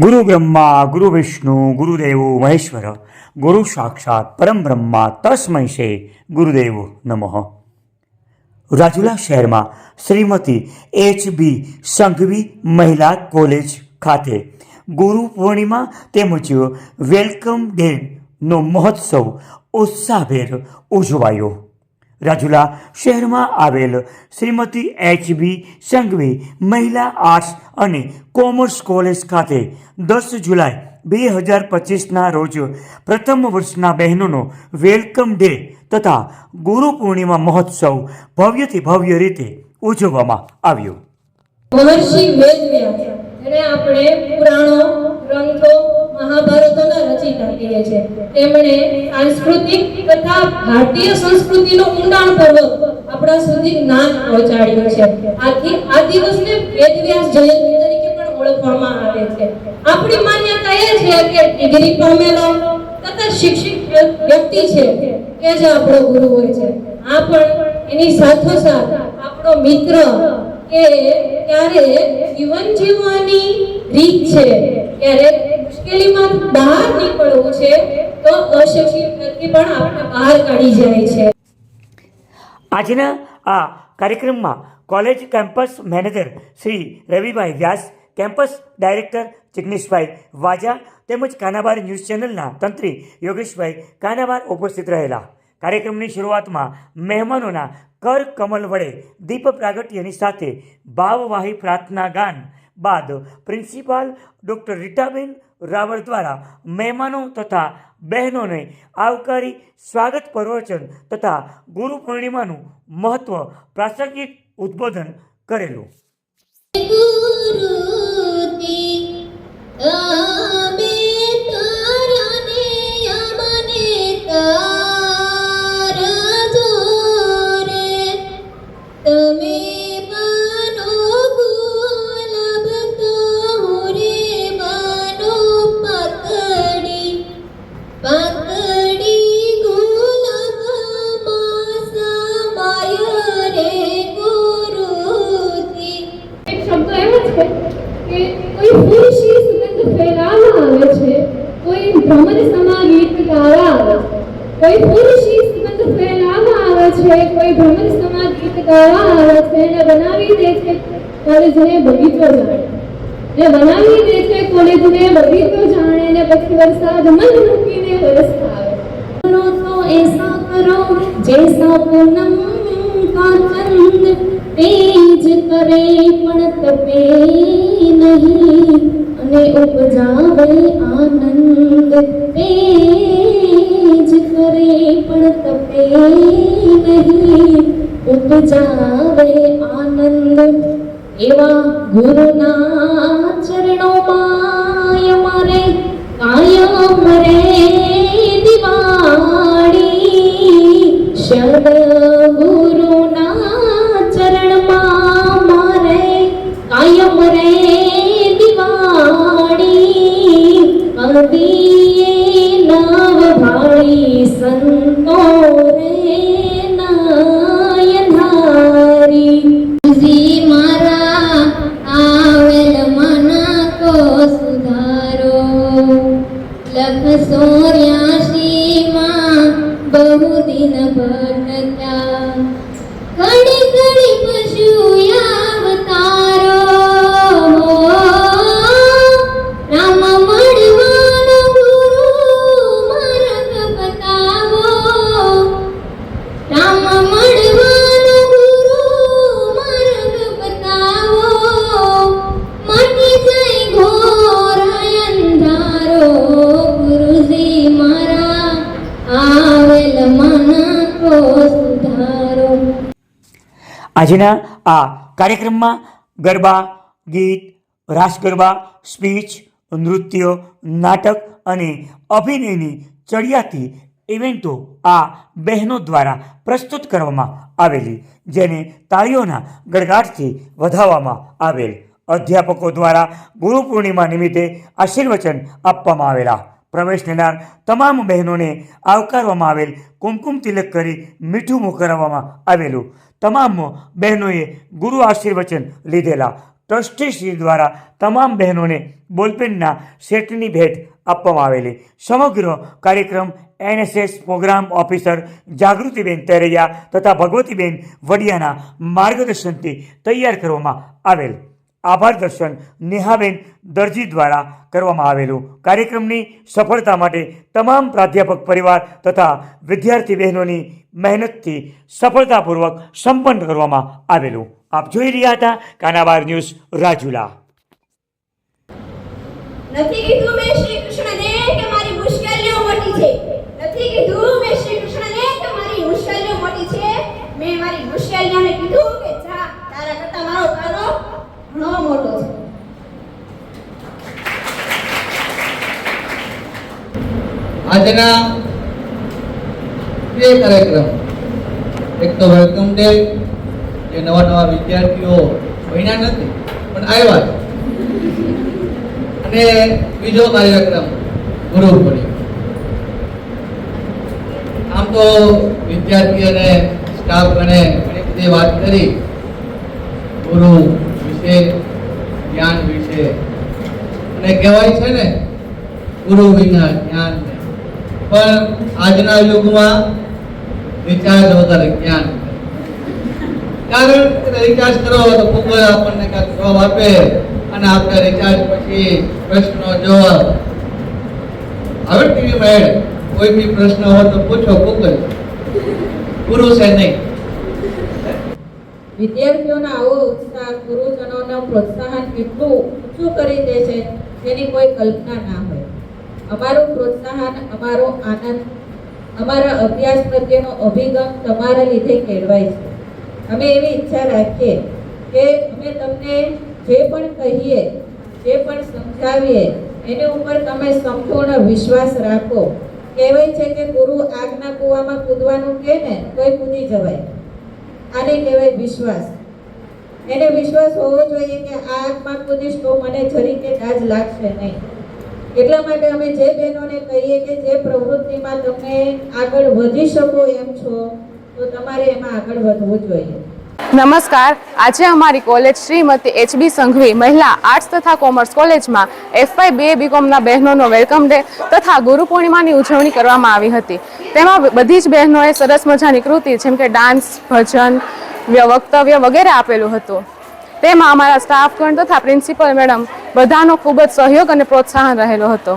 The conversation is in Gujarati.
ગુરુ બ્રહ્મા, ગુરુ વિષ્ણુ, ગુરુદેવો, મહેશ્વર, ગુરુ સાક્ષાત પરમ બ્રહ્મા તસ્મય છે ગુરુદેવ નમઃ. રાજુલા શહેરમાં શ્રીમતી એચ બી સંઘવી મહિલા કોલેજ ખાતે ગુરુ પૂર્ણિમા તેમજ વેલકમ ડેનો મહોત્સવ ઉત્સાહભેર ઉજવાયો. રાજુલા શહેરમાં આવેલ શ્રીમતી એચ બી સંઘવી મહિલા આર્ટ્સ અને કોમર્સ કોલેજ ખાતે દસ જુલાઈ બે હજાર પચીસના રોજ પ્રથમ વર્ષના બહેનોનો વેલકમ ડે તથા ગુરુ પૂર્ણિમા મહોત્સવ ભવ્યથી ભવ્ય રીતે ઉજવવામાં આવ્યો. મહર્ષિ વેદવ્યાસ એને આપણે પુરાણો ગ્રંથો મહાભારતોના રચિતા કહે છે તેમણે સાંસ્કૃતિક તથા ભારતીય સંસ્કૃતિનો ઊંડાણપૂર્વક આપણા સુધી જ્ઞાન પહોંચાડ્યું છે. આથી આ દિવસને વેદવ્યાસ જયંતિ તરીકે પણ ઓળખવામાં આવે છે. આપણી માન્યતા એ છે કે ડિગ્રી પામેલો તથા શિક્ષિત વ્યક્તિ છે કે જે આપણો ગુરુ હોય છે. આ પણ એની સાથોસાથ આપણો મિત્ર કે ત્યારે જીવન જીવવાની રીત છે. ત્યારે મુશ્કેલીમાં બહાર નીકળવું છે, તો અશિક્ષિત વ્યક્તિ પણ આપણે બહાર કાઢી જાય છે. આજના આ કાર્યક્રમમાં college campus manager Shri Ravibhai Vyas, campus director Jigneshbhai Vaja તેમજ કાનાબાર ન્યૂઝ ચેનલના તંત્રી યોગેશભાઈ કાનાબાર ઉપસ્થિત રહેલા. કાર્યક્રમની શરૂઆતમાં મહેમાનોના કર કમલ વડે દીપ પ્રાગટ્યની સાથે ભાવવાહી પ્રાર્થના ગાન બાદ પ્રિન્સિપાલ ડૉક્ટર રીટાબેન રાવળ દ્વારા મહેમાનો તથા બહેનોને આવકારી સ્વાગત પ્રવચન તથા ગુરુ પૂર્ણિમાનું મહત્વ પ્રાસંગિક ઉદ્બોધન કરેલું. શીખવવા આવે બનાવી દે છે, કોલેજને બગીચો જાણે. ને બનાવી દે છે, કોલેજને બગીચો જાણે ને પછી વરસાદ મન મૂકીને વરસતા આવે તો એસા કરો, જૈસા પૂનમ કા ચંદ કરે પણ તપે નહીં. અને ઉપજાવે આનંદ, તેજ કરે પણ તપે નહીં. ઉપજાવે આનંદ. એવા ગુરુના ચરણોમાં અમારે કાયમ રે દિવાળી. શરદ मुदीनका સુધારો આજના આ કાર્યક્રમમાં ગરબા, ગીત રાસ ગરબા સ્પીચ, નૃત્ય, નાટક અને અભિનયની ચડિયાતી ઇવેન્ટો આ બહેનો દ્વારા પ્રસ્તુત કરવામાં આવેલી, જેને તાળીઓના ગડગાટથી વધાવવામાં આવેલ. અધ્યાપકો દ્વારા ગુરુ પૂર્ણિમા નિમિત્તે આશીર્વચન આપવામાં આવેલા. પ્રવેશ લેનાર તમામ બહેનોને આવકારવામાં આવેલ કુમકુમ તિલક કરી મીઠું મોકલવામાં આવેલું. તમામ બહેનોએ ગુરુ આશીર્વચન લીધેલા. ટ્રસ્ટીશ્રી દ્વારા તમામ બહેનોને બોલપેનના સેટની ભેટ આપવામાં આવેલી. સમગ્ર કાર્યક્રમ એનએસએસ પ્રોગ્રામ ઓફિસર જાગૃતિબેન તેરૈયા તથા ભગવતીબેન વડિયાના માર્ગદર્શનથી તૈયાર કરવામાં આવેલ. આભાર દર્શન નેહાબેન દરજી દ્વારા કરવામાં આવેલું કાર્યક્રમની સફળતા માટે તમામ પ્રાધ્યાપક પરિવાર તથા વિદ્યાર્થી બહેનોની મહેનતથી સફળતાપૂર્વક સંપન્ન કરવામાં આવેલું. આપ જોઈ રહ્યા હતા કાનાબાર ન્યૂઝ રાજુલા. નથી કીધું મેં શ્રી કૃષ્ણને કે મારી મુશ્કેલીઓ મોટી છે નથી કીધું મેં શ્રી કૃષ્ણને કે મારી મુશ્કેલીઓ મોટી છે મેં મારી મુશ્કેલીઓને કીધું કે જા તારા કરતા મારો કારો ઘણો મોટો છે આજના બે કાર્યક્રમ. એક તો વેલકમ ડે જે નવા નવા વિદ્યાર્થીઓ ભણ્યા નથી, પણ આવ્યા અને બીજો કાર્યક્રમ ગુરુ પૂર્ણિમા આમ તો વિદ્યાર્થી અને સ્ટાફ ગણે ઘણી બધી વાત કરી. ગુરુ વિશે, જ્ઞાન વિશે. અને કહેવાય છે ને, ગુરુ વિના જ્ઞાન પણ આજના યુગમાં રિચાર્જ વધારે જ્ઞાન કારણ રિચાર્જ કરો તો ગૂગલ આપણને કાંઈક જવાબ આપે અને આપણે રિચાર્જ પછી પ્રશ્નો જવાબ. હવે ટીવીમાં એડ કોઈ બી પ્રશ્ન હોય તો પૂછો ગૂગલ પુરુષે નહીં. વિદ્યાર્થીઓનો આવો ઉત્સાહ ગુરુજનોનું પ્રોત્સાહન કેટલું ઊંચું કરી દે છે તેની કોઈ કલ્પના ના હોય. અમારું પ્રોત્સાહન, અમારો આનંદ, અમારા અભ્યાસ પ્રત્યેનો અભિગમ તમારા લીધે કેળવાય છે. અમે એવી ઈચ્છા રાખીએ કે અમે તમને જે પણ કહીએ, જે પણ સમજાવીએ, એની ઉપર તમે સંપૂર્ણ વિશ્વાસ રાખો. કહેવાય છે કે ગુરુ આગના કૂવામાં કૂદવાનું કહે ને, તોય કૂદી જવાય. આને કહેવાય વિશ્વાસ. એને વિશ્વાસ હોવો જોઈએ કે આ આગમાં કૂદીશ તો મને જરી કે દાજ લાગશે નહીં. એટલા માટે અમે જે બહેનોને કહીએ કે જે પ્રવૃત્તિમાં તમે આગળ વધી શકો એમ છો, તો તમારે એમાં આગળ વધવું જોઈએ. નમસ્કાર. આજે અમારી કોલેજ શ્રીમતી એચબી સંઘવી મહિલા આર્ટ્સ તથા કોમર્સ કોલેજમાં એફવાય બે બીકોમના બહેનોનો વેલકમ ડે તથા ગુરુ પૂર્ણિમાની ઉજવણી કરવામાં આવી હતી. તેમાં બધી જ બહેનોએ સરસ મજાની કૃતિ જેમ કે ડાન્સ, ભજન વ્ય- વક્તવ્ય વગેરે આપેલું હતું. તેમાં અમારા સ્ટાફ ગણ તથા પ્રિન્સિપલ મેડમ બધાનો ખૂબ જ સહયોગ અને પ્રોત્સાહન રહેલો હતો.